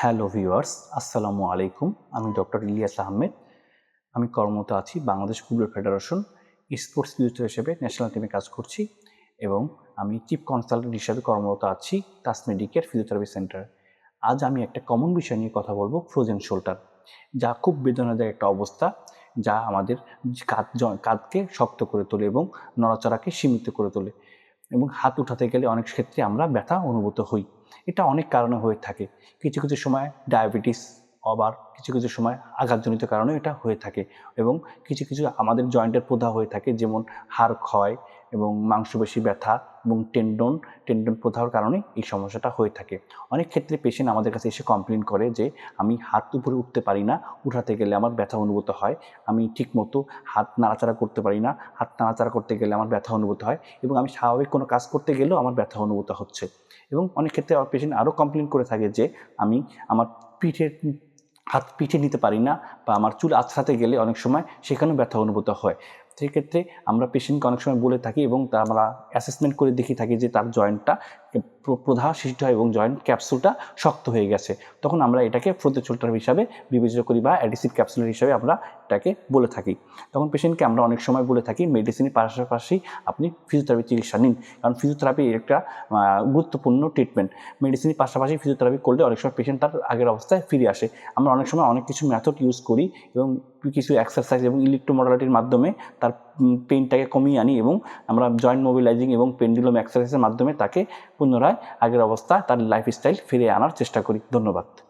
Hello viewers, আসসালামু আলাইকুম। আমি ডক্টর ইলিয়াস আহমেদ। আমি কর্মরত আছি Bangladesh football federation sports director হিসেবে ন্যাশনাল টিমে কাজ করছি এবং আমি চিফ কনসালটেন্ট হিসেবে কর্মরত আছি তাস মেডিকের ফিজিওথেরাপি সেন্টার। আজ আমি একটা কমন বিষয় নিয়ে কথা বলব ফ্রোজেন শোল্ডার যা খুব বেদনাদায়ক একটা অবস্থা, যা আমাদের কাঁধ কাঁধকে শক্ত করে তোলে এবং নড়াচড়াকে সীমিত করে তোলে। এবং হাত উঠাতে গেলে অনেক ক্ষেত্রে আমরা ব্যথা অনুভূত হই। এটা অনেক কারণে হয়ে থাকে। কিছু কিছু সময় ডায়াবেটিস আবার কিছু কিছু সময় আঘাতজনিত কারণে এটা হয়ে থাকে এবং কিছু কিছু আমাদের জয়েন্টের প্রধা হয়ে থাকে, যেমন হাড় ক্ষয় এবং মাংসপেশি ব্যথা এবং টেন্ডন টেন্ডন প্রদাহর কারণে এই সমস্যাটা হয়ে থাকে। অনেক ক্ষেত্রে পেশেন্ট আমাদের কাছে এসে কমপ্লেন করে যে, আমি হাত উপরে উঠতে পারি না, উঠাতে গেলে আমার ব্যথা অনুভূত হয়, আমি ঠিকমতো হাত নাড়াচাড়া করতে পারি না, হাত নাড়াচাড়া করতে গেলে আমার ব্যথা অনুভূত হয় এবং আমি স্বাভাবিক কোনো কাজ করতে গেলেও আমার ব্যথা অনুভূত হচ্ছে। এবং অনেক ক্ষেত্রে আমার পেশেন্ট আরও কমপ্লেন করে থাকে যে, আমি আমার পিঠের হাত পিঠে নিতে পারি না বা আমার চুল আছড়াতে গেলে অনেক সময় সেখানেও ব্যথা অনুভূত হয়। সেক্ষেত্রে আমরা পেশেন্টকে অনেক সময় বলে থাকি এবং তা আমরা অ্যাসেসমেন্ট করে দেখি থাকি যে তার জয়েন্টটা প্রধা সৃষ্টি হয় এবং জয়েন্ট ক্যাপসুলটা শক্ত হয়ে গেছে। তখন আমরা এটাকে প্রতিচুলটার হিসাবে বিবেচনা করি বা অ্যাডিসিভ ক্যাপসুলের হিসাবে আমরা এটাকে বলে থাকি। তখন পেশেন্টকে আমরা অনেক সময় বলে থাকি মেডিসিনের পাশাপাশি আপনি ফিজিওথেরাপি চিকিৎসা নিন। কারণ ফিজিওথেরাপি একটা গুরুত্বপূর্ণ ট্রিটমেন্ট মেডিসিনের পাশাপাশি ফিজিওথেরাপি করলে অনেক সময় পেশেন্ট তার আগের অবস্থায় ফিরে আসে। আমরা অনেক সময় অনেক কিছু মেথড ইউজ করি এবং কিছু এক্সারসাইজ এবং ইলেকট্রোমোডালিটির মাধ্যমে তার পেইনটাকে কমিয়ে আনি এবং আমরা জয়েন্ট মোবিলাইজিং এবং পেন্ডুলম এক্সারসাইজের মাধ্যমে তাকে পুনরায় আগের অবস্থা, তার লাইফস্টাইল ফিরে আনার চেষ্টা করি। ধন্যবাদ।